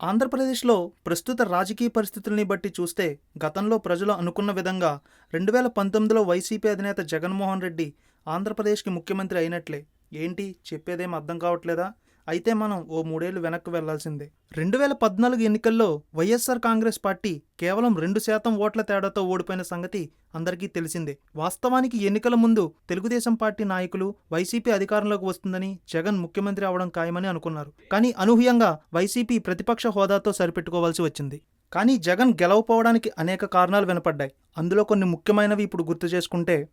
ఆంధ్రప్రదేశ్లో ప్రస్తుత రాజకీయ పరిస్థితుల్ని బట్టి చూస్తే గతంలో ప్రజలు అనుకున్న విధంగా రెండు వేల పంతొమ్మిదిలో వైసీపీ అధినేత జగన్మోహన్ రెడ్డి ఆంధ్రప్రదేశ్కి ముఖ్యమంత్రి అయినట్లే. ఏంటి? చెప్పేదేం అర్థం కావట్లేదా? అయితే మనం ఓ మూడేళ్ళు వెనక్కి వెళ్ళాల్సిందే. రెండు వేల పద్నాలుగు ఎన్నికల్లో వైఎస్ఆర్ కాంగ్రెస్ పార్టీ కేవలం రెండు శాతం ఓట్ల తేడాతో ఓడిపోయిన సంగతి అందరికీ తెలిసిందే. వాస్తవానికి ఎన్నికల ముందు తెలుగుదేశం పార్టీ నాయకులు వైసీపీ అధికారంలోకి వస్తుందని జగన్ ముఖ్యమంత్రి అవడం ఖాయమని అనుకున్నారు. కానీ అనూహ్యంగా వైసీపీ ప్రతిపక్ష హోదాతో సరిపెట్టుకోవాల్సి వచ్చింది. కానీ జగన్ గెలవపోవడానికి అనేక కారణాలు వినపడ్డాయి. అందులో కొన్ని ముఖ్యమైనవి ఇప్పుడు గుర్తు చేసుకుంటే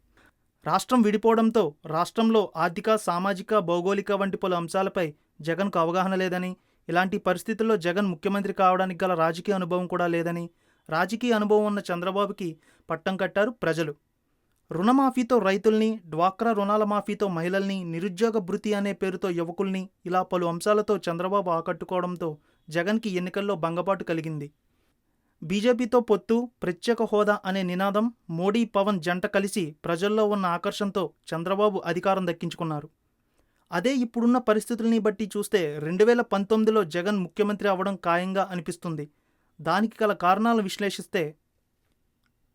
రాష్ట్రం విడిపోవడంతో రాష్ట్రంలో ఆర్థిక సామాజిక భౌగోళిక వంటి పలు అంశాలపై జగన్కు అవగాహన లేదని ఇలాంటి పరిస్థితుల్లో జగన్ ముఖ్యమంత్రి కావడానికి గల రాజకీయ అనుభవం కూడా లేదని రాజకీయ అనుభవం ఉన్న చంద్రబాబుకి పట్టం కట్టారు ప్రజలు. రుణమాఫీతో రైతుల్ని డ్వాక్రా రుణాల మాఫీతో మహిళల్ని నిరుద్యోగ భృతి అనే పేరుతో యువకుల్ని ఇలా పలు అంశాలతో చంద్రబాబు ఆకట్టుకోవడంతో జగన్కి ఎన్నికల్లో భంగపాటు కలిగింది. బీజేపీతో పొత్తు ప్రత్యేక హోదా అనే నినాదం మోడీ పవన్ జంట కలిసి ప్రజల్లో ఉన్న ఆకర్షణతో చంద్రబాబు అధికారం దక్కించుకున్నారు. అదే ఇప్పుడున్న పరిస్థితుల్ని బట్టి చూస్తే రెండు వేల పంతొమ్మిదిలో జగన్ ముఖ్యమంత్రి అవ్వడం ఖాయంగా అనిపిస్తుంది. దానికి గల కారణాలను విశ్లేషిస్తే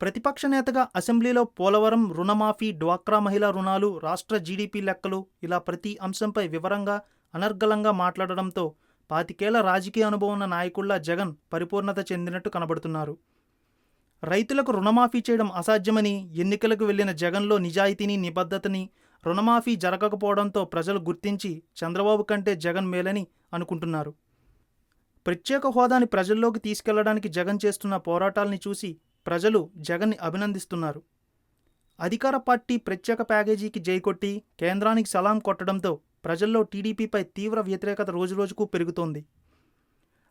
ప్రతిపక్ష నేతగా అసెంబ్లీలో పోలవరం రుణమాఫీ డ్వాక్రా మహిళా రుణాలు రాష్ట్ర జీడీపీ లెక్కలు ఇలా ప్రతి అంశంపై వివరంగా అనర్గళంగా మాట్లాడడంతో పాతికేళ్ళ రాజకీయ అనుభవం ఉన్న నాయకుల్లా జగన్ పరిపూర్ణత చెందినట్టు కనబడుతున్నారు. రైతులకు రుణమాఫీ చేయడం అసాధ్యమని ఎన్నికలకు వెళ్ళిన జగన్లో నిజాయితీని నిబద్ధతని రుణమాఫీ జరగకపోవడంతో ప్రజలు గుర్తించి చంద్రబాబు కంటే జగన్ మేలని అనుకుంటున్నారు. ప్రత్యేక హోదాని ప్రజల్లోకి తీసుకెళ్ళడానికి జగన్ చేస్తున్న పోరాటాల్ని చూసి ప్రజలు జగన్ని అభినందిస్తున్నారు. అధికార పార్టీ ప్రత్యేక ప్యాకేజీకి జైకొట్టి కేంద్రానికి సలాం కొట్టడంతో ప్రజల్లో టీడీపీపై తీవ్ర వ్యతిరేకత రోజురోజుకు పెరుగుతోంది.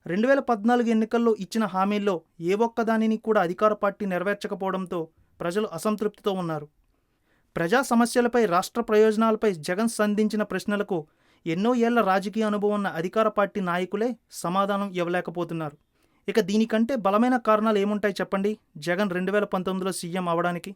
రెండు వేల పద్నాలుగు ఎన్నికల్లో ఇచ్చిన హామీల్లో ఏ ఒక్కదానిని కూడా అధికార పార్టీ నెరవేర్చకపోవడంతో ప్రజలు అసంతృప్తితో ఉన్నారు. ప్రజా సమస్యలపై రాష్ట్ర ప్రయోజనాలపై జగన్ సంధించిన ప్రశ్నలకు ఎన్నో ఏళ్ళ రాజకీయ అనుభవం ఉన్న అధికార పార్టీ నాయకులే సమాధానం ఇవ్వలేకపోతున్నారు. ఇక దీనికంటే బలమైన కారణాలు ఏముంటాయి చెప్పండి? జగన్ రెండు వేల పంతొమ్మిదిలో సీఎం అవడానికి